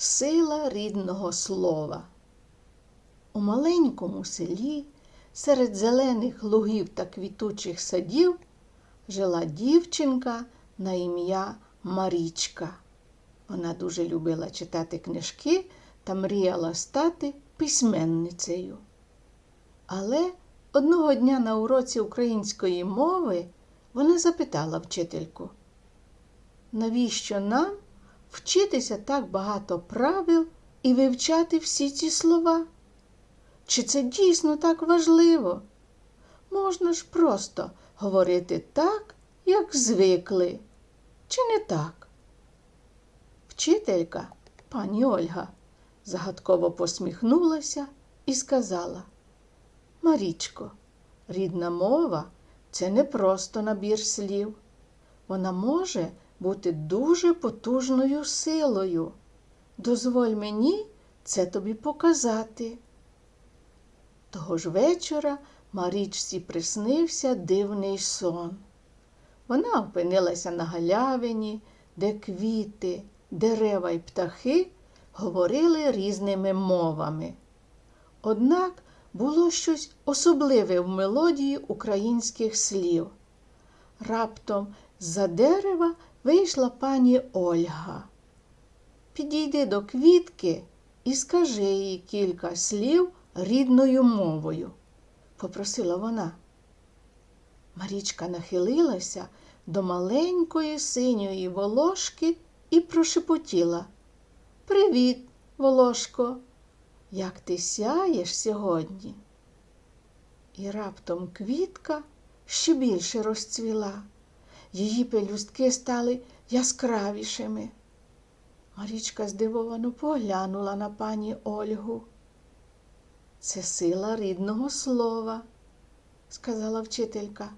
Сила рідного слова. У маленькому селі серед зелених лугів та квітучих садів жила дівчинка на ім'я Марічка. Вона дуже любила читати книжки та мріяла стати письменницею. Але одного дня на уроці української мови вона запитала вчительку, навіщо нам вчитися так багато правил і вивчати всі ці слова? Чи це дійсно так важливо? Можна ж просто говорити так, як звикли, чи не так? Вчителька, пані Ольга, загадково посміхнулася і сказала Марічко, рідна мова це не просто набір слів. Вона може бути дуже потужною силою. Дозволь мені це тобі показати. Того ж вечора Марічці приснився дивний сон. Вона опинилася на галявині, де квіти, дерева й птахи говорили різними мовами. Однак було щось особливе в мелодії українських слів. Раптом з-за дерева вийшла пані Ольга. Підійди до квітки і скажи їй кілька слів рідною мовою, попросила вона. Марічка нахилилася до маленької синьої волошки і прошепотіла. Привіт, волошко, як ти сяєш сьогодні? І раптом квітка ще більше розцвіла. Її пелюстки стали яскравішими. Марічка здивовано поглянула на пані Ольгу. Це сила рідного слова, сказала вчителька.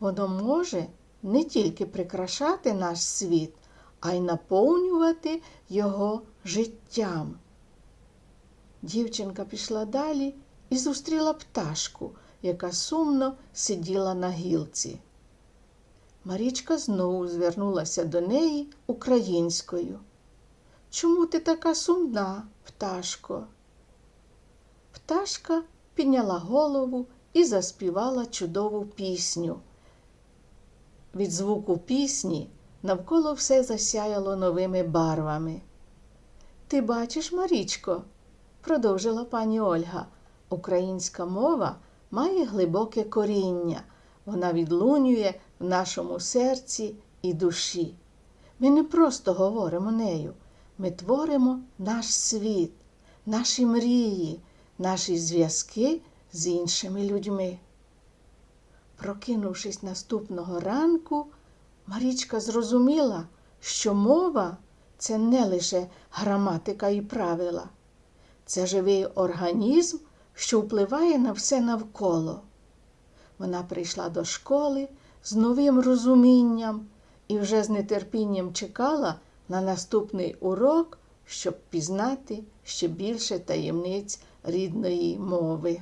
Воно може не тільки прикрашати наш світ, а й наповнювати його життям. Дівчинка пішла далі і зустріла пташку, яка сумно сиділа на гілці. Марічка знову звернулася до неї українською. Чому ти така сумна, пташко? Пташка підняла голову і заспівала чудову пісню. Від звуку пісні навколо все засяяло новими барвами. Ти бачиш, Марічко, продовжила пані Ольга, українська мова має глибоке коріння, вона відлунює в нашому серці і душі. Ми не просто говоримо нею, ми творимо наш світ, наші мрії, наші зв'язки з іншими людьми. Прокинувшись наступного ранку, Марічка зрозуміла, що мова це не лише граматика і правила, це живий організм, що впливає на все навколо. Вона прийшла до школи з новим розумінням і вже з нетерпінням чекала на наступний урок, щоб пізнати ще більше таємниць рідної мови.